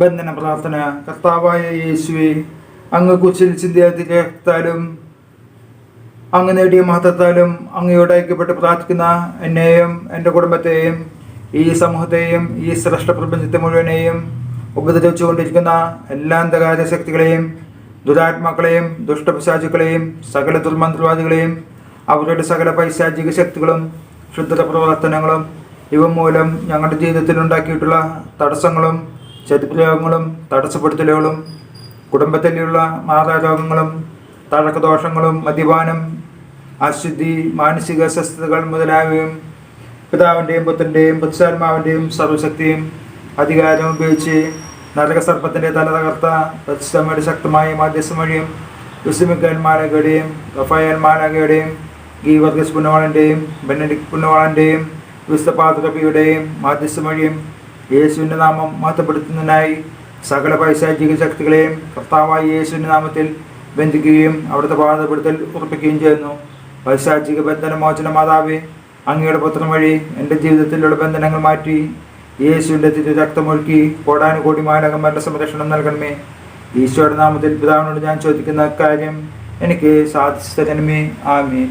ബന്ധന പ്രാർത്ഥന. കർത്താവായ യേശുവെ അങ്ങ് കുച്ചിൽ രക്തത്താലും അങ്ങ് നേടിയ മഹത്വത്താലും അങ്ങയോട് ഐക്യപ്പെട്ട് പ്രാർത്ഥിക്കുന്ന എന്നെയും എന്റെ കുടുംബത്തെയും ഈ സമൂഹത്തെയും ഈ ശ്രേഷ്ഠ പ്രപഞ്ചത്തെ മുഴുവനെയും ഉപദ്രവിച്ചുകൊണ്ടിരിക്കുന്ന എല്ലാ അന്ധകാര ശക്തികളെയും ദുരാത്മാക്കളെയും ദുഷ്ടപിശാചുക്കളെയും സകല ദുർമന്ത്രവാദികളെയും അവരുടെ സകല പൈശാചിക ശക്തികളും ശുദ്ധ പ്രവർത്തനങ്ങളും ഇവ മൂലം ഞങ്ങളുടെ ജീവിതത്തിൽ ഉണ്ടാക്കിയിട്ടുള്ള തടസ്സങ്ങളും ചതിപ്രയോഗങ്ങളും തടസ്സപ്പെടുത്തലുകളും കുടുംബത്തിലുള്ള മാതാരോഗങ്ങളും തഴക്കദോഷങ്ങളും മദ്യപാനം അശുദ്ധി മാനസിക അസ്വസ്ഥതകൾ മുതലായവയും പിതാവിന്റെയും പുത്രന്റെയും പുത്സാത്മാവിന്റെയും സർവശക്തിയും അധികാരവും ഉപയോഗിച്ച് നരകസർപ്പത്തിന്റെ തല തകർത്ത പരിശുദ്ധമ്മയുടെ ശക്തമായ മാധ്യസ്ഥം വഴിയും വിസ്മിക്കൽ മാലകയുടെയും മാനകയുടെയും മാലകയുടെയും ഗീവർഗസ് പുന്നവാളന്റെയും ബെനഡിക് പുന്നവാളന്റെയും വിസ്തപാതകപിയുടെയും മാധ്യസ്ഥ വഴിയും യേശുവിന്റെ നാമം മഹത്വപ്പെടുത്തുന്നതിനായി സകല പൈശാചിക ശക്തികളെയും കർത്താവായ യേശുവിന്റെ നാമത്തിൽ ബന്ധിക്കുകയും അവിടുത്തെ പാതപ്പെടുത്തൽ ഉറപ്പിക്കുകയും ചെയ്യുന്നു. പൈശാചിക ബന്ധന മോചന മാതാവേ അങ്ങയുടെ പുത്രം വഴി എന്റെ ജീവിതത്തിലുള്ള ബന്ധനങ്ങൾ മാറ്റി യേശുവിന്റെ തിരി രക്തമൊഴുക്കി കോടാനുകോടി മാനകന്മാരുടെ സംരക്ഷണം നൽകണമേ. ഈശോയുടെ നാമത്തിൽ പിതാവിനോട് ഞാൻ ചോദിക്കുന്ന കാര്യം എനിക്ക് സാധിച്ചു തരണമേ. ആമേ